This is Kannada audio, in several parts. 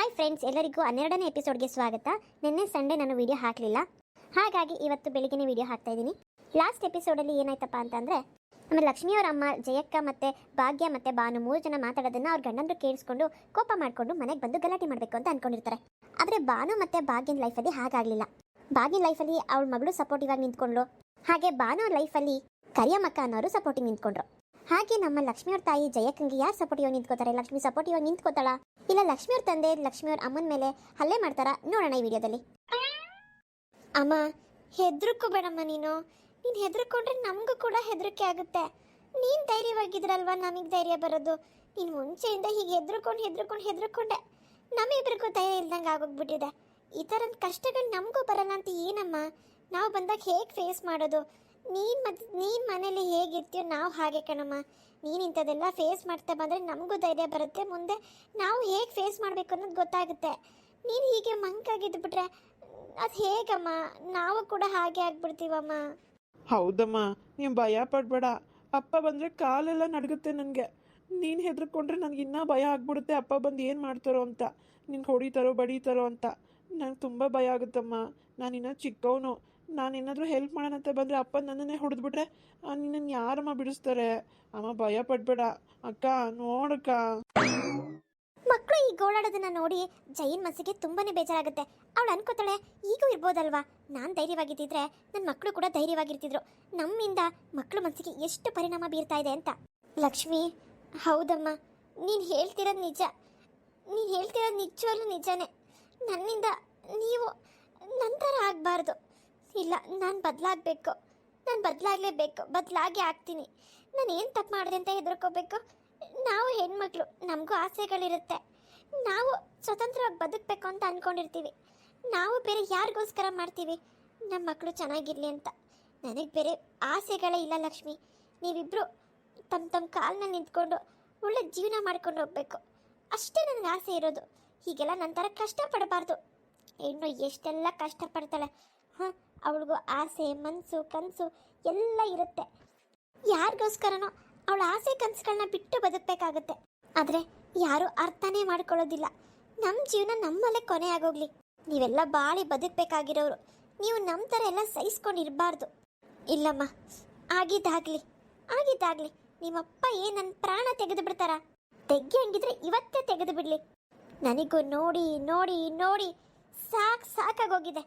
ಹಾಯ್ ಫ್ರೆಂಡ್ಸ್ ಎಲ್ಲರಿಗೂ ಹನ್ನೆರಡನೇ ಎಪಿಸೋಡ್ಗೆ ಸ್ವಾಗತ. ನಿನ್ನೆ ಸಂಡೇ ನಾನು ವಿಡಿಯೋ ಹಾಕಲಿಲ್ಲ. ಹಾಗಾಗಿ ಇವತ್ತು ಬೆಳಿಗ್ಗೆ ವಿಡಿಯೋ ಹಾಕ್ತಾ ಇದ್ದೀನಿ. ಲಾಸ್ಟ್ ಎಪಿಸೋಡಲ್ಲಿ ಏನಾಯ್ತಪ್ಪ ಅಂತಂದರೆ, ನಮ್ಮ ಲಕ್ಷ್ಮಿಯವರ ಅಮ್ಮ, ಜಯಕ್ಕ ಮತ್ತು ಭಾಗ್ಯ ಮತ್ತು ಭಾನು ಮೂರು ಜನ ಮಾತಾಡೋದನ್ನ ಅವ್ರ ಗಂಡಂದ್ರು ಕೇಳಿಸ್ಕೊಂಡು ಕೋಪ ಮಾಡಿಕೊಂಡು ಮನೆಗೆ ಬಂದು ಗಲಾಟೆ ಮಾಡಬೇಕು ಅಂತ ಅನ್ಕೊಂಡಿರ್ತಾರೆ. ಆದರೆ ಭಾನು ಮತ್ತು ಭಾಗ್ಯನ ಲೈಫಲ್ಲಿ ಹಾಗಾಗಲಿಲ್ಲ. ಭಾಗ್ಯನ ಲೈಫಲ್ಲಿ ಅವಳ ಮಗಳು ಸಪೋರ್ಟಿವ್ ಆಗಿ ನಿಂತ್ಕೊಂಡ್ರು ಹಾಗೆ ಭಾನು ಲೈಫಲ್ಲಿ ಕರಿಯಮ್ಮಕ್ಕ ಅನ್ನೋರು ಸಪೋರ್ಟಿಂಗ್ ನಿಂತ್ಕೊಂಡ್ರು. ಹಾಗೆ ನಮ್ಮ ಲಕ್ಷ್ಮಿಯವ್ರ ತಾಯಿ ಜಯಕ್ಕಂಗೆ ಯಾರು ಸಪೋರ್ಟಿವ್ ನಿಂತ್ಕೋತಾರೆ? ಲಕ್ಷ್ಮಿ ಸಪೋರ್ಟಿವ್ ಇವಾಗ ನಿಂತ್ಕೋತಾಳ? ಇಲ್ಲ ಲಕ್ಷ್ಮಿಯವ್ರ ತಂದೆ ಲಕ್ಷ್ಮಿಯವ್ರ ಅಮ್ಮನ ಮೇಲೆ ಹಲ್ಲೆ ಮಾಡ್ತಾರ? ನೋಡೋಣ ಈ ವಿಡಿಯೋದಲ್ಲಿ. ಅಮ್ಮ ಹೆದರ್ಕೋಬೇಡಮ್ಮ ನೀನು. ನೀನು ಹೆದರ್ಕೊಂಡ್ರೆ ನಮಗೂ ಕೂಡ ಹೆದರಿಕೆ ಆಗುತ್ತೆ. ನೀನು ಧೈರ್ಯವಾಗಿದ್ರಲ್ವಾ ನಮಗೆ ಧೈರ್ಯ ಬರೋದು? ನೀನು ಮುಂಚೆಯಿಂದ ಹೀಗೆ ಹೆದರ್ಕೊಂಡು ಹೆದರ್ಕೊಂಡು, ಹೆದರ್ಕೊಂಡೆ ನಮ್ಮಿಬ್ರಿಗೂ ಧೈರ್ಯ ಇಲ್ದಂಗೆ ಆಗೋಗ್ಬಿಟ್ಟಿದೆ. ಈ ಥರದ ಕಷ್ಟಗಳು ನಮಗೂ ಬರಲ್ಲ ಅಂತ ಏನಮ್ಮ? ನಾವು ಬಂದಾಗ ಹೇಗೆ ಫೇಸ್ ಮಾಡೋದು? ನೀನು ಮತ್, ನೀನು ಮನೇಲಿ ಹೇಗಿರ್ತೀಯೋ ನಾವು ಹಾಗೆ ಕಣಮ್ಮ. ನೀನು ಇಂಥದ್ದೆಲ್ಲ ಫೇಸ್ ಮಾಡ್ತಾ ಬಂದರೆ ನಮಗೂ ಧೈರ್ಯ ಬರುತ್ತೆ. ಮುಂದೆ ನಾವು ಹೇಗೆ ಫೇಸ್ ಮಾಡಬೇಕು ಅನ್ನೋದು ಗೊತ್ತಾಗುತ್ತೆ. ನೀನು ಹೀಗೆ ಮಂಕಾಗಿದ್ಬಿಟ್ರೆ ಅದು ಹೇಗಮ್ಮ? ನಾವು ಕೂಡ ಹಾಗೆ ಆಗ್ಬಿಡ್ತೀವಮ್ಮ. ಹೌದಮ್ಮ ನೀವು ಭಯ ಪಡಬೇಡ. ಅಪ್ಪ ಬಂದರೆ ಕಾಲೆಲ್ಲ ನಡಗುತ್ತೆ ನನಗೆ. ನೀನು ಹೆದರ್ಕೊಂಡ್ರೆ ನನಗೆ ಇನ್ನ ಭಯ ಆಗ್ಬಿಡುತ್ತೆ ಅಪ್ಪ ಬಂದು ಏನು ಮಾಡ್ತಾರೋ ಅಂತ. ನಿನ್ಗೆ ಹೊಡಿತಾರೋ, ಬಡೀತಾರೋ ಅಂತ. ನಂಗೆ ತುಂಬ ಭಯ ಆಗುತ್ತಮ್ಮ. ನಾನಿನ್ನ ಚಿಕ್ಕವನು. ನಾನು ಏನಾದರೂ ಹೆಲ್ಪ್ ಮಾಡೋಣ ಅಂತ ಬಂದರೆ ಅಪ್ಪ ನನ್ನನ್ನೇ ಹೊಡೆದ್ಬಿಟ್ರೆ ನಿನ್ನನ್ನು ಯಾರಮ್ಮ ಬಿಡಿಸ್ತಾರೆ? ಅಮ್ಮ ಭಯ ಪಡ್ಬೇಡ. ಅಕ್ಕ, ನೋಡಕ್ಕ. ಮಕ್ಕಳು ಈ ಗೋಳಾಡೋದನ್ನ ನೋಡಿ ಜೈನ್ ಮನಸ್ಸಿಗೆ ತುಂಬಾನೇ ಬೇಜಾರಾಗುತ್ತೆ. ಅವಳು ಅನ್ಕೋತಾಳೆ, ಈಗೂ ಇರ್ಬೋದಲ್ವಾ? ನಾನು ಧೈರ್ಯವಾಗಿದ್ದಿದ್ರೆ ನನ್ನ ಮಕ್ಕಳು ಕೂಡ ಧೈರ್ಯವಾಗಿರ್ತಿದ್ರು. ನಮ್ಮಿಂದ ಮಕ್ಕಳು ಮನಸ್ಸಿಗೆ ಎಷ್ಟು ಪರಿಣಾಮ ಬೀರ್ತಾ ಇದೆ ಅಂತ. ಲಕ್ಷ್ಮಿ, ಹೌದಮ್ಮ. ನೀನು ಹೇಳ್ತಿರೋದು ನಿಜ. ನೀನು ಹೇಳ್ತಿರೋದು ನಿಜವಲ್ಲೂ ನಿಜನೇ. ನನ್ನಿಂದ ನೀವು ನಂತರ ಆಗಬಾರ್ದು. ಇಲ್ಲ, ನಾನು ಬದಲಾಗಬೇಕು. ನಾನು ಬದಲಾಗಲೇಬೇಕು, ಬದಲಾಗಿ ಆಗ್ತೀನಿ. ನಾನು ಏನು ತಪ್ಪು ಮಾಡಿದೆ ಅಂತ ಹೆದರ್ಕೋಬೇಕು? ನಾವು ಹೆಣ್ಮಕ್ಳು, ನಮಗೂ ಆಸೆಗಳಿರುತ್ತೆ. ನಾವು ಸ್ವತಂತ್ರವಾಗಿ ಬದುಕಬೇಕು ಅಂತ ಅಂದ್ಕೊಂಡಿರ್ತೀವಿ ನಾವು ಬೇರೆ ಯಾರಿಗೋಸ್ಕರ ಮಾಡ್ತೀವಿ? ನಮ್ಮ ಮಕ್ಕಳು ಚೆನ್ನಾಗಿರಲಿ ಅಂತ. ನನಗೆ ಬೇರೆ ಆಸೆಗಳೇ ಇಲ್ಲ, ಲಕ್ಷ್ಮಿ. ನೀವಿಬ್ಬರು ತಮ್ಮ ತಮ್ಮ ಕಾಲ್ನಲ್ಲಿ ನಿಂತ್ಕೊಂಡು ಒಳ್ಳೆ ಜೀವನ ಮಾಡ್ಕೊಂಡು ಹೋಗ್ಬೇಕು. ಅಷ್ಟೇ ನನಗೆ ಆಸೆ ಇರೋದು. ಹೀಗೆಲ್ಲ ನಂತರ ಕಷ್ಟಪಡಬಾರ್ದು. ಹೆಣ್ಣು ಎಷ್ಟೆಲ್ಲ ಕಷ್ಟಪಡ್ತಾಳೆ? ಹಾಂ? ಅವಳಿಗೂ ಆಸೆ ಮನಸ್ಸು ಕನಸು ಎಲ್ಲ ಇರುತ್ತೆ. ಯಾರಿಗೋಸ್ಕರನೋ ಅವಳ ಆಸೆ ಕನಸುಗಳನ್ನ ಬಿಟ್ಟು ಬದುಕಬೇಕಾಗುತ್ತೆ. ಆದರೆ ಯಾರೂ ಅರ್ಥನೇ ಮಾಡ್ಕೊಳ್ಳೋದಿಲ್ಲ. ನಮ್ಮ ಜೀವನ ನಮ್ಮಲ್ಲೇ ಕೊನೆ ಆಗೋಗ್ಲಿ. ನೀವೆಲ್ಲ ಬಾಳಿ ಬದುಕಬೇಕಾಗಿರೋರು. ನೀವು ನಮ್ಮ ಥರ ಎಲ್ಲ ಸಹಿಸ್ಕೊಂಡಿರಬಾರ್ದು. ಇಲ್ಲಮ್ಮ, ಆಗಿದ್ದಾಗ್ಲಿ ಆಗಿದ್ದಾಗ್ಲಿ ನಿಮ್ಮಪ್ಪ ಏನು ನನ್ನ ಪ್ರಾಣ ತೆಗೆದು ಬಿಡ್ತಾರ? ತೆಗ್ಗಿ ಹಂಗಿದ್ರೆ ಇವತ್ತೇ ತೆಗೆದು ಬಿಡಲಿ. ನನಗೂ ನೋಡಿ ನೋಡಿ ನೋಡಿ ಸಾಕು ಸಾಕಾಗೋಗಿದೆ.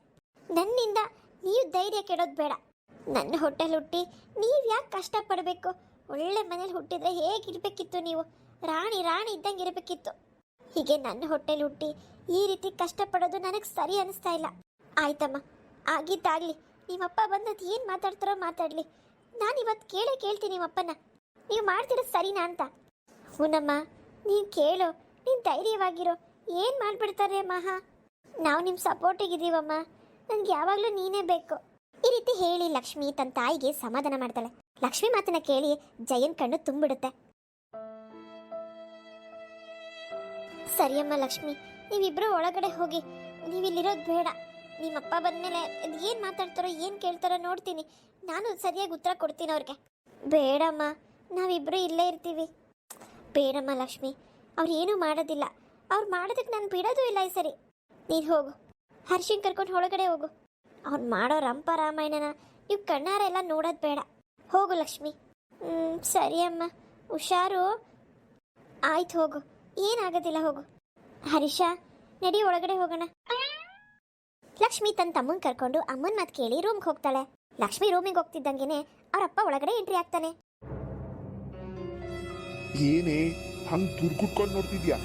ನನ್ನಿಂದ ನೀವು ಧೈರ್ಯ ಕೆಡೋದು ಬೇಡ. ನನ್ನ ಹೋಟೆಲ್ ಹುಟ್ಟಿ ನೀವು ಯಾಕೆ ಕಷ್ಟಪಡಬೇಕು? ಒಳ್ಳೆ ಮನೇಲಿ ಹುಟ್ಟಿದ್ರೆ ಹೇಗಿರಬೇಕಿತ್ತು ನೀವು? ರಾಣಿ ರಾಣಿ ಇದ್ದಂಗೆ ಇರಬೇಕಿತ್ತು. ಹೀಗೆ ನನ್ನ ಹೋಟೆಲ್ ಹುಟ್ಟಿ ಈ ರೀತಿ ಕಷ್ಟಪಡೋದು ನನಗೆ ಸರಿ ಅನಿಸ್ತಾ ಇಲ್ಲ. ಆಯ್ತಮ್ಮ, ಆಗಿದ್ದಾಗ್ಲಿ. ನಿಮ್ಮಪ್ಪ ಬಂದದ್ದು ಏನು ಮಾತಾಡ್ತಾರೋ ಮಾತಾಡಲಿ. ನಾನು ಇವತ್ತು ಕೇಳೇ ಕೇಳ್ತೀನಿ ನಿಮ್ಮಪ್ಪನ. ನೀವು ಮಾಡ್ತಿರೋದು ಸರಿನಾ ಅಂತ. ಹೂನಮ್ಮ, ನೀನು ಕೇಳು. ನೀನು ಧೈರ್ಯವಾಗಿರೋ. ಏನು ಮಾಡಿಬಿಡ್ತಾರೆ ಮಹಾ? ನಾವು ನಿಮ್ಮ ಸಪೋರ್ಟಿಗಿದ್ದೀವಮ್ಮ ನನಗೆ ಯಾವಾಗಲೂ ನೀನೇ ಬೇಕು. ಈ ರೀತಿ ಹೇಳಿ ಲಕ್ಷ್ಮಿ ತನ್ನ ತಾಯಿಗೆ ಸಮಾಧಾನ ಮಾಡ್ತಾಳೆ. ಲಕ್ಷ್ಮಿ ಮಾತನ್ನ ಕೇಳಿ ಜಯನ್ ಕಣ್ಣು ತುಂಬಿಡುತ್ತೆ. ಸರಿಯಮ್ಮ ಲಕ್ಷ್ಮಿ, ನೀವಿಬ್ರು ಒಳಗಡೆ ಹೋಗಿ, ನೀವಿಲ್ಲಿರೋದು ಬೇಡ. ನಿಮ್ಮಪ್ಪ ಬಂದಮೇಲೆ ಏನು ಮಾತಾಡ್ತಾರೋ, ಏನು ಕೇಳ್ತಾರೋ ನೋಡ್ತೀನಿ. ನಾನು ಸರಿಯಾಗಿ ಉತ್ತರ ಕೊಡ್ತೀನಿ ಅವ್ರಿಗೆ. ಬೇಡಮ್ಮ, ನಾವಿಬ್ರು ಇಲ್ಲೇ ಇರ್ತೀವಿ. ಬೇಡಮ್ಮ ಲಕ್ಷ್ಮಿ, ಅವ್ರು ಏನೂ ಮಾಡೋದಿಲ್ಲ. ಅವ್ರು ಮಾಡೋದಕ್ಕೆ ನಾನು ಬಿಡೋದು ಇಲ್ಲ ಈ ಸರಿ. ನೀನು ಹೋಗು. ಹರ್ಷಿನ್ ಕರ್ಕೊಂಡು ಒಳಗಡೆ ಹೋಗು. ಅವ್ನು ಮಾಡೋ ರಂಪ ರಾಮಾಯಣನ ನೀವು ಕಣ್ಣಾರೆ ಎಲ್ಲ ನೋಡೋದು ಬೇಡ. ಹೋಗು ಲಕ್ಷ್ಮಿ. ಹ್ಞೂ ಸರಿ ಅಮ್ಮ. ಹುಷಾರು. ಆಯ್ತು ಹೋಗು. ಏನಾಗೋದಿಲ್ಲ ಹೋಗು. ಹರೀಶ, ನಡಿ ಒಳಗಡೆ ಹೋಗೋಣ. ಲಕ್ಷ್ಮಿ ತನ್ನ ತಮ್ಮನ ಕರ್ಕೊಂಡು ಅಮ್ಮನ ಮಾತು ಕೇಳಿ ರೂಮ್ಗೆ ಹೋಗ್ತಾಳೆ. ಲಕ್ಷ್ಮಿ ರೂಮಿಗೆ ಹೋಗ್ತಿದ್ದಂಗೆನೆ ಅವರಪ್ಪ ಒಳಗಡೆ ಎಂಟ್ರಿ ಆಗ್ತಾನೆ. ಏನೇ, ಹಂಗ್ ದುರ್ಗುಟ್ಕೊಂಡು ನೋಡ್ತಿದ್ಯಾ?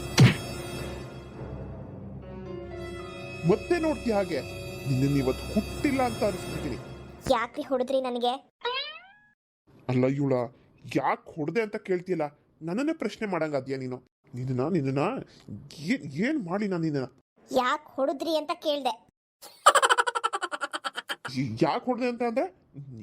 ಮತ್ತೆ ನೋಡ್ತೀಯ ಹಾಗೆ? ನಿನ್ನ ಇವತ್ತು ಹುಟ್ಟಿಲ್ಲ ಅಂತ ಅನಿಸ್ಬಿಟ್ಟಿನಿ ಯಾಕ್ರಿ ಹೊಡೆದ್ರಿ ನನಗೆ? ಅಲ್ಲ ಇವಳ ಯಾಕೆ ಹೊಡೆದೆ ಅಂತ ಕೇಳ್ತಿಲ್ಲ ನನ್ನನ್ನೇ ಪ್ರಶ್ನೆ ಮಾಡಂಗಾದ್ಯಾ ನೀನು? ನಿನ್ನ ನಿನ್ನ ಏನ್ ಏನ್ ಮಾಡಿ ನಾನು ನಿನ್ನ ಯಾಕೆ ಹೊಡೆದ್ರಿ ಅಂತ ಕೇಳ್ದೆ. ಯಾಕೆ ಹೊಡೆದೆ ಅಂತ ಅಂದ್ರೆ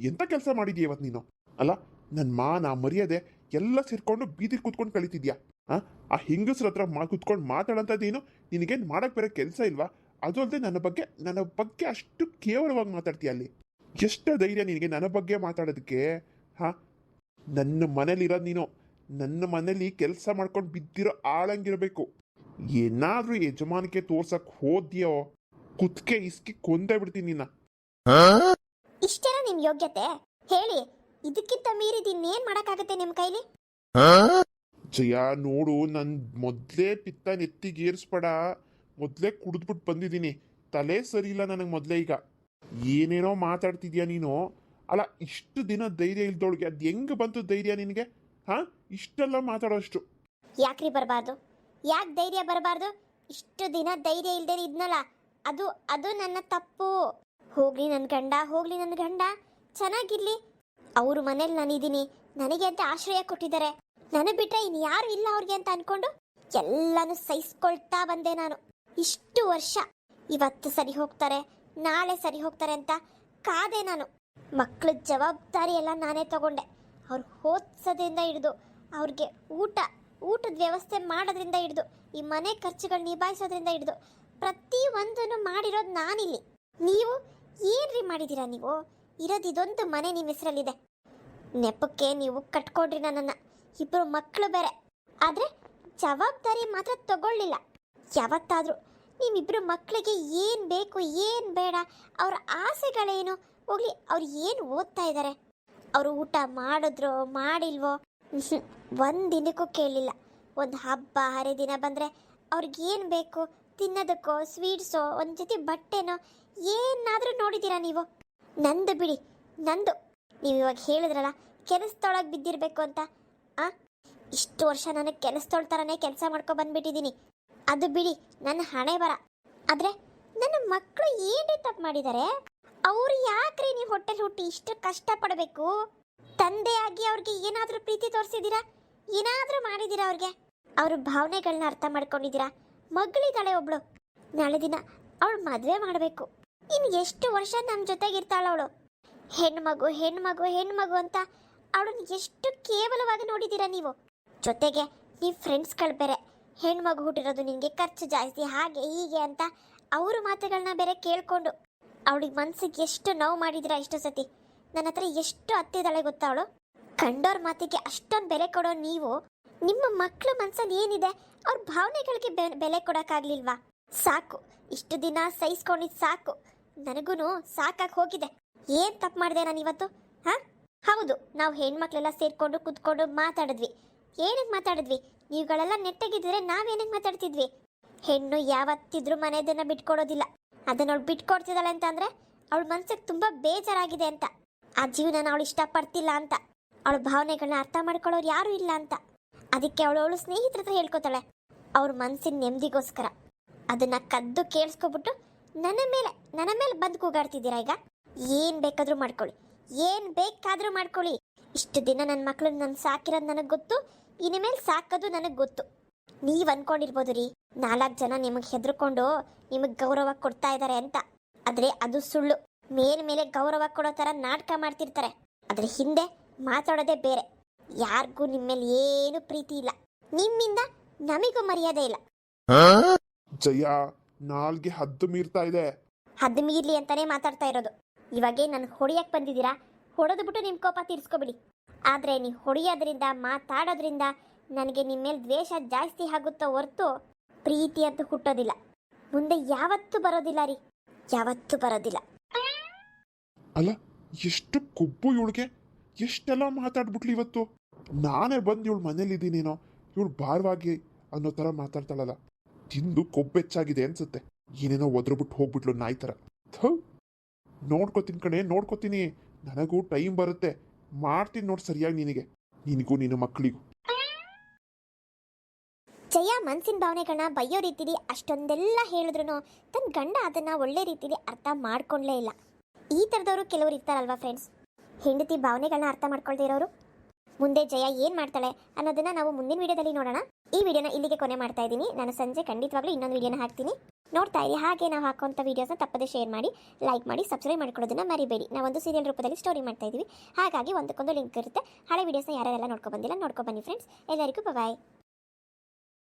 ಎಂತ ಕೆಲಸ ಮಾಡಿದ್ಯಾ ಇವತ್ತು ನೀನು? ಅಲ್ಲ ನನ್ನ ಮಾನ ಮರ್ಯಾದೆ ಎಲ್ಲ ಸೇರ್ಕೊಂಡು ಬೀದಿ ಕೂತ್ಕೊಂಡು ಕಳೀತಿದ್ಯಾ? ಆ ಆ ಹೆಂಗಸ್ರ ಹತ್ರ ಮಾ ಕೂತ್ಕೊಂಡು ಮಾತಾಡೋಂಥದ್ದೇನು ನಿನಗೇನು ಮಾಡಕ್ಕೆ ಬೇರೆ ಕೆಲಸ ಇಲ್ವಾ? ಅದು ಅಲ್ಲದೆ ನನ್ನ ಬಗ್ಗೆ ನನ್ನ ಬಗ್ಗೆ ಅಷ್ಟು ಕೇವಲವಾಗಿ ಮಾತಾಡ್ತೀಯ ಅಲ್ಲಿ? ಎಷ್ಟು ಧೈರ್ಯ ನಿನಗೆ ನನ್ನ ಬಗ್ಗೆ ಮಾತಾಡೋದಕ್ಕೆ ಹಾ? ನನ್ನ ಮನೇಲಿರೋದು ನೀನು ನನ್ನ ಮನೇಲಿ ಕೆಲಸ ಮಾಡ್ಕೊಂಡು ಬಿದ್ದಿರೋ ಆಳಂಗಿರಬೇಕು. ಏನಾದರೂ ಯಜಮಾನಿಕೆ ತೋರ್ಸಕ್ಕೆ ಹೋದ್ಯೋ ಕುತ್ಕೆ ಇಸ್ಕಿ ಕೊಂದೇ ಬಿಡ್ತೀನಿ ನಿನ್ನ. ಇಷ್ಟೇನ ನಿಮ್ ಯೋಗ್ಯತೆ? ಹೇಳಿ ಇದಕ್ಕಿಂತ ಮೀರಿದ ಇನ್ನೇನ್ ಮಾಡಕ್ಕಾಗತ್ತೆ ನಿಮ್ ಕೈಲಿ? ಜಯ ನೋಡು ನನ್ ಮೊದ್ಲೇ ಪಿತ್ತ ನೆತ್ತಿಗೇರಿಸ್ಬೇಡ. ಮೊದ್ಲೇ ಕುಡಿದ್ಬಿಟ್ಟು ಬಂದಿದ್ದೀನಿ. ತಲೆ ಸರಿ ಇಲ್ಲ ನನಗೆ ಮೊದಲೇ ಈಗ. ಏನೇನೋ ಮಾತಾಡ್ತಿದ್ಯಾ ನೀನು? ಅಲ್ಲ, ಇಷ್ಟು ದಿನ ಧೈರ್ಯ ಇಲ್ದೊಳಗೆ ಅದು ಹೆಂಗೆ ಬಂತು ಧೈರ್ಯ ನಿನಗೆ? ಹಾಂ? ಇಷ್ಟೆಲ್ಲ ಮಾತಾಡೋಷ್ಟು. ಯಾಕ್ರಿ ಬರಬಾರ್ದು? ಯಾಕೆ ಧೈರ್ಯ ಬರಬಾರ್ದು? ಇಷ್ಟು ದಿನ ಧೈರ್ಯ ಇಲ್ದೇ ಇದ್ನಲ್ಲ, ಅದು ಅದು ನನ್ನ ತಪ್ಪು. ಹೋಗ್ಲಿ ನನ್ನ ಗಂಡ, ಹೋಗ್ಲಿ ನನ್ನ ಗಂಡ. ಚೆನ್ನಾಗಿರ್ಲಿ. ಅವ್ರ ಮನೇಲಿ ನಾನಿದ್ದೀನಿ. ನನಗೆ ಅಂತ ಆಶ್ರಯ ಕೊಟ್ಟಿದ್ದಾರೆ. ನನಗೆ ಬಿಟ್ರೆ ಇನ್ಯಾರು ಯಾರು ಇಲ್ಲ ಅವ್ರಿಗೆ ಅಂತ ಅನ್ಕೊಂಡು ಎಲ್ಲಾನು ಸಹಿಸ್ಕೊಳ್ತಾ ಬಂದೆ ನಾನು. ಇಷ್ಟು ವರ್ಷ. ಇವತ್ತು ಸರಿ ಹೋಗ್ತಾರೆ, ನಾಳೆ ಸರಿ ಹೋಗ್ತಾರೆ ಅಂತ ಕಾದೆ ನಾನು. ಮಕ್ಕಳ ಜವಾಬ್ದಾರಿ ಎಲ್ಲ ನಾನೇ ತಗೊಂಡೆ. ಅವ್ರು ಓದ್ಸೋದ್ರಿಂದ ಹಿಡಿದು, ಅವ್ರಿಗೆ ಊಟ, ಊಟದ ವ್ಯವಸ್ಥೆ ಮಾಡೋದ್ರಿಂದ ಹಿಡಿದು, ಈ ಮನೆ ಖರ್ಚುಗಳು ನಿಭಾಯಿಸೋದ್ರಿಂದ ಹಿಡಿದು, ಪ್ರತಿ ಒಂದನ್ನು ಮಾಡಿರೋದು ನಾನಿಲ್ಲಿ. ನೀವು ಏನ್ರಿ ಮಾಡಿದ್ದೀರಾ ನೀವು? ಇರೋದು ಇದೊಂದು ಮನೆ ನಿಮ್ಮ ಹೆಸರಲ್ಲಿದೆ. ನೆಪಕ್ಕೆ ನೀವು ಕಟ್ಕೊಂಡ್ರಿ ನನ್ನನ್ನು. ಇಬ್ಬರು ಮಕ್ಕಳು ಬೇರೆ. ಆದರೆ ಜವಾಬ್ದಾರಿ ಮಾತ್ರ ತಗೊಳ್ಳಿಲ್ಲ. ಯಾವತ್ತಾದರೂ ನೀವಿಬ್ಬರು ಮಕ್ಕಳಿಗೆ ಏನು ಬೇಕು ಏನು ಬೇಡ, ಅವರ ಆಸೆಗಳೇನು, ಹೋಗ್ಲಿ, ಅವ್ರು ಏನು ಓದ್ತಾ ಇದ್ದಾರೆ ಅವರು ಊಟ ಮಾಡಿದ್ರೋ, ಮಾಡಿಲ್ವೋ? ಒಂದು ದಿನಕ್ಕೂ ಕೇಳಲಿಲ್ಲ ಒಂದು ಹಬ್ಬ, ಹರಿದಿನ ಬಂದರೆ ಅವ್ರಿಗೇನು ಬೇಕು? ತಿನ್ನೋದಕ್ಕೋ, ಸ್ವೀಟ್ಸೋ, ಒಂದು ಜೊತೆ ಬಟ್ಟೆನೋ, ಏನಾದರೂ ನೋಡಿದ್ದೀರಾ ನೀವು? ನಂದು ಬಿಡಿ, ನಂದು. ನೀವು ಇವಾಗ ಹೇಳಿದ್ರಲ್ಲ, ಕೆಲಸದೊಳಗೆ ಬಿದ್ದಿರಬೇಕು ಅಂತ. ಆ? ಇಷ್ಟು ವರ್ಷ ನನಗೆ ಕೆಲಸದೊಳ ಥರನೇ ಕೆಲಸ ಮಾಡ್ಕೊ ಬಂದ್ಬಿಟ್ಟಿದ್ದೀನಿ. ಅದು ಬಿಡಿ, ನನ್ನ ಹಣೆ ಬರ ಆದರೆ ನನ್ನ ಮಕ್ಕಳು ಏನೇ ತಪ್ಪು ಮಾಡಿದ್ದಾರೆ ಅವ್ರು ಯಾಕ್ರಿ ನೀವು ಹೊಟ್ಟೆಲಿ ಹುಟ್ಟಿ ಇಷ್ಟು ಕಷ್ಟಪಡಬೇಕು? ತಂದೆಯಾಗಿ ಅವ್ರಿಗೆ ಏನಾದರೂ ಪ್ರೀತಿ ತೋರಿಸಿದ್ದೀರಾ? ಏನಾದರೂ ಮಾಡಿದ್ದೀರಾ ಅವ್ರಿಗೆ? ಅವ್ರ ಭಾವನೆಗಳನ್ನ ಅರ್ಥ ಮಾಡ್ಕೊಂಡಿದ್ದೀರಾ? ಮಗಳಿದ್ದಾಳೆ ಒಬ್ಳು. ನಾಳೆ ದಿನ ಅವಳು ಮದುವೆ ಮಾಡಬೇಕು. ಇನ್ನು ಎಷ್ಟು ವರ್ಷ ನಮ್ಮ ಜೊತೆಗೆ ಇರ್ತಾಳೆ ಅವಳು? ಹೆಣ್ಮಗು ಹೆಣ್ಮಗು ಹೆಣ್ಮಗು ಅಂತ ಅವಳನ್ನ ಎಷ್ಟು ಕೇವಲವಾಗಿ ನೋಡಿದ್ದೀರಾ ನೀವು? ಜೊತೆಗೆ ನೀವು ಫ್ರೆಂಡ್ಸ್ಗಳು ಬೇರೆ. ಹೆಣ್ಮಗು ಹುಟ್ಟಿರೋದು ನಿನಗೆ ಖರ್ಚು ಜಾಸ್ತಿ, ಹಾಗೆ ಹೀಗೆ ಅಂತ ಅವ್ರ ಮಾತುಗಳನ್ನ ಬೇರೆ ಕೇಳ್ಕೊಂಡು ಅವಳಿಗೆ ಮನ್ಸಿಗೆ ಎಷ್ಟು ನೋವು ಮಾಡಿದ್ರ ಇಷ್ಟು ಸತಿ. ನನ್ನ ಹತ್ರ ಎಷ್ಟು ಹತ್ತಿದಾಳೆ ಗೊತ್ತಾ ಅವಳು? ಕಂಡೋರ್ ಮಾತಿಗೆ ಅಷ್ಟೊಂದು ಬೆಲೆ ಕೊಡೋ ನೀವು, ನಿಮ್ಮ ಮಕ್ಕಳ ಮನ್ಸಲ್ಲಿ ಏನಿದೆ ಅವ್ರ ಭಾವನೆಗಳಿಗೆ ಬೆಲೆ ಕೊಡೋಕ್ಕಾಗ್ಲಿಲ್ವಾ? ಸಾಕು, ಇಷ್ಟು ದಿನ ಸಹಿಸ್ಕೊಂಡಿದ್ದು ಸಾಕು. ನನಗೂ ಸಾಕಾಗಿ ಹೋಗಿದೆ. ಏನ್ ತಪ್ಪು ಮಾಡಿದೆ ನಾನು ಇವತ್ತು, ಹಾಂ? ಹೌದು, ನಾವು ಹೆಣ್ಮಕ್ಳೆಲ್ಲ ಸೇರ್ಕೊಂಡು ಕುತ್ಕೊಂಡು ಮಾತಾಡಿದ್ವಿ. ಏನಕ್ಕೆ ಮಾತಾಡಿದ್ವಿ? ನೀವುಗಳೆಲ್ಲ ನೆಟ್ಟಗಿದ್ರೆ ನಾವೇನಕ್ಕೆ ಮಾತಾಡ್ತಿದ್ವಿ? ಹೆಣ್ಣು ಯಾವತ್ತಿದ್ರೂ ಮನೆಯದನ್ನ ಬಿಟ್ಕೊಡೋದಿಲ್ಲ. ಅದನ್ನ ಅವಳು ಬಿಟ್ಕೊಡ್ತಿದ್ದಾಳೆ ಅಂತ ಅಂದರೆ ಅವಳ ಮನ್ಸಿಗೆ ತುಂಬಾ ಬೇಜಾರಾಗಿದೆ ಅಂತ. ಆ ಜೀವನ ಅವಳು ಇಷ್ಟಪಡ್ತಿಲ್ಲ ಅಂತ. ಅವಳ ಭಾವನೆಗಳನ್ನ ಅರ್ಥ ಮಾಡ್ಕೊಳ್ಳೋರು ಯಾರು ಇಲ್ಲ ಅಂತ. ಅದಕ್ಕೆ ಅವಳು ಅವಳು ಸ್ನೇಹಿತರ ಹತ್ರ ಹೇಳ್ಕೊತಾಳೆ, ಅವ್ರ ಮನಸ್ಸಿನ ನೆಮ್ಮದಿಗೋಸ್ಕರ. ಅದನ್ನ ಕದ್ದು ಕೇಳಿಸ್ಕೊಬಿಟ್ಟು ನನ್ನ ಮೇಲೆ ನನ್ನ ಮೇಲೆ ಬಂದು ಕೂಗಾಡ್ತಿದ್ದೀರಾ ಈಗ? ಏನು ಬೇಕಾದರೂ ಮಾಡ್ಕೊಳ್ಳಿ. ಏನು ಬೇಕಾದರೂ ಮಾಡ್ಕೊಳ್ಳಿ. ಇಷ್ಟು ದಿನ ನನ್ನ ಮಕ್ಕಳನ್ನ ನಾನು ಸಾಕಿರೋದು ನನಗೆ ಗೊತ್ತು. ಇನ್ನು ಮೇಲೆ ಸಾಕೋದು ನನಗೆ ಗೊತ್ತು. ನೀವ್ ಅನ್ಕೊಂಡಿರ್ಬೋದು ರೀ ನಾಲ್ಕು ಜನ ನಿಮಗೆ ಹೆದರ್ಕೊಂಡು ನಿಮಗೆ ಗೌರವ ಕೊಡ್ತಾ ಇದ್ದಾರೆ ಅಂತ. ಆದ್ರೆ ಅದು ಸುಳ್ಳು. ಮೇಲ್ ಮೇಲೆ ಗೌರವ ಕೊಡೋ ತರ ನಾಟಕ ಮಾಡ್ತಿರ್ತಾರೆ. ಅದ್ರ ಹಿಂದೆ ಮಾತಾಡೋದೇ ಬೇರೆ. ಯಾರಿಗೂ ನಿಮ್ಮ ಮೇಲೆ ಏನು ಪ್ರೀತಿ ಇಲ್ಲ. ನಿಮ್ಮಿಂದ ನಮಿಗೂ ಮರ್ಯಾದೆ ಇಲ್ಲ. ಜಯ ನಾಲ್ಗೆ ಹದ್ದು ಮೀರ್ತಾ ಇದೆ. ಹದ್ದು ಮೀರ್ಲಿ ಅಂತಾನೆ ಮಾತಾಡ್ತಾ ಇರೋದು. ಇವಾಗೇ ನನ್ ಹೊಡಿಯಕ್ಕೆ ಬಂದಿದ್ದೀರಾ? ಹೊಡೆದು ಬಿಟ್ಟು ನಿಮ್ ಕೋಪ ತೀರ್ಸ್ಕೊಬಿಡಿ. ಆದ್ರೆ ನೀವು ಹೊಡೆಯೋದ್ರಿಂದ, ಮಾತಾಡೋದ್ರಿಂದ ನನಗೆ ನಿಮ್ಮ ಮೇಲೆ ದ್ವೇಷ ಜಾಸ್ತಿ ಆಗುತ್ತೋ ಹೊರತು ಪ್ರೀತಿ ಅಂತ ಹುಟ್ಟೋದಿಲ್ಲ. ಮುಂದೆ ಯಾವತ್ತೂ ಬರೋದಿಲ್ಲ ರೀ. ಯಾವತ್ತೂ ಬರೋದಿಲ್ಲ. ಅಲ್ಲ, ಎಷ್ಟು ಕೊಬ್ಬು ಇವಳಿಗೆ? ಎಷ್ಟೆಲ್ಲ ಮಾತಾಡ್ಬಿಟ್ಲು ಇವತ್ತು? ನಾನೇ ಬಂದು ಇವಳು ಮನೇಲಿದ್ದೀನೇನೋ ಇವಳು ಭಾರವಾಗಿ ಅನ್ನೋ ಥರ ಮಾತಾಡ್ತಾಳಲ್ಲ. ತಿಂದು ಕೊಬ್ಬೆಚ್ಚಾಗಿದೆ ಅನ್ಸುತ್ತೆ. ಏನೇನೋ ಒದ್ರಬಿಟ್ಟು ಹೋಗ್ಬಿಟ್ಲು ನಾಯಿ ಥರ. ನೋಡ್ಕೋತೀನಿ ಕಣೆ, ನೋಡ್ಕೋತೀನಿ. ನನಗೂ ಟೈಮ್ ಬರುತ್ತೆ. ಮಾಡ್ತೀನಿ ನೋಡಿ ಸರಿಯಾಗಿ ನಿನಗೆ. ನಿನಗೂ ನಿನ್ನ ಮಕ್ಕಳಿಗೂ ಜಯ ಮನ್ಸಿನ ಭಾವನೆಗಳನ್ನ ಬಯ್ಯೋ ರೀತಿಲಿ ಅಷ್ಟೊಂದೆಲ್ಲ ಹೇಳಿದ್ರು ತನ್ನ ಗಂಡ ಅದನ್ನ ಒಳ್ಳೆ ರೀತಿಲಿ ಅರ್ಥ ಮಾಡ್ಕೊಂಡ್ಲೇ ಇಲ್ಲ. ಈ ಥರದವರು ಕೆಲವರು ಇರ್ತಾರಲ್ವಾ ಫ್ರೆಂಡ್ಸ್ ಹೆಂಡತಿ ಭಾವನೆಗಳನ್ನ ಅರ್ಥ ಮಾಡ್ಕೊಳ್ದೇ ಇರೋರು? ಮುಂದೆ ಜಯ ಏನು ಮಾಡ್ತಾಳೆ ಅನ್ನೋದನ್ನ ನಾವು ಮುಂದಿನ ವಿಡಿಯೋದಲ್ಲಿ ನೋಡೋಣ. ಈ ವಿಡಿಯೋನ ಇಲ್ಲಿಗೆ ಕೊನೆ ಮಾಡ್ತಾ ಇದ್ದೀನಿ. ನಾನು ಸಂಜೆ ಖಂಡಿತವಾಗ್ಲೂ ಇನ್ನೊಂದು ವಿಡಿಯೋನ ಹಾಕ್ತೀನಿ. ನೋಡ್ತಾ ಇರಿ, ಹಾಗೆ ನಾವು ಹಾಕುವಂಥ ವೀಡಿಯೋಸ್ನ ತಪ್ಪದೆ ಶೇರ್ ಮಾಡಿ ಲೈಕ್ ಮಾಡಿ ಸಬ್ಸ್ಕ್ರೈಬ್ ಮಾಡ್ಕೊಳ್ಳೋದನ್ನ ಮರಿಬೇಡಿ. ನಾವೊಂದು ಸೀರಿಯಲ್ ರೂಪದಲ್ಲಿ ಸ್ಟೋರಿ ಮಾಡ್ತಾ ಇದ್ದೀವಿ. ಹಾಗಾಗಿ ಒಂದಕ್ಕೊಂದು ಲಿಂಕ್ ಇರುತ್ತೆ. ಹಳೆ ವೀಡಿಯೋಸ್ನ ಯಾರೆಲ್ಲ ನೋಡ್ಕೊ ಬಂದಿಲ್ಲ ನೋಡ್ಕೊಂಡು ಬನ್ನಿ ಫ್ರೆಂಡ್ಸ್ ಎಲ್ಲರಿಗೂ ಬಾಯ್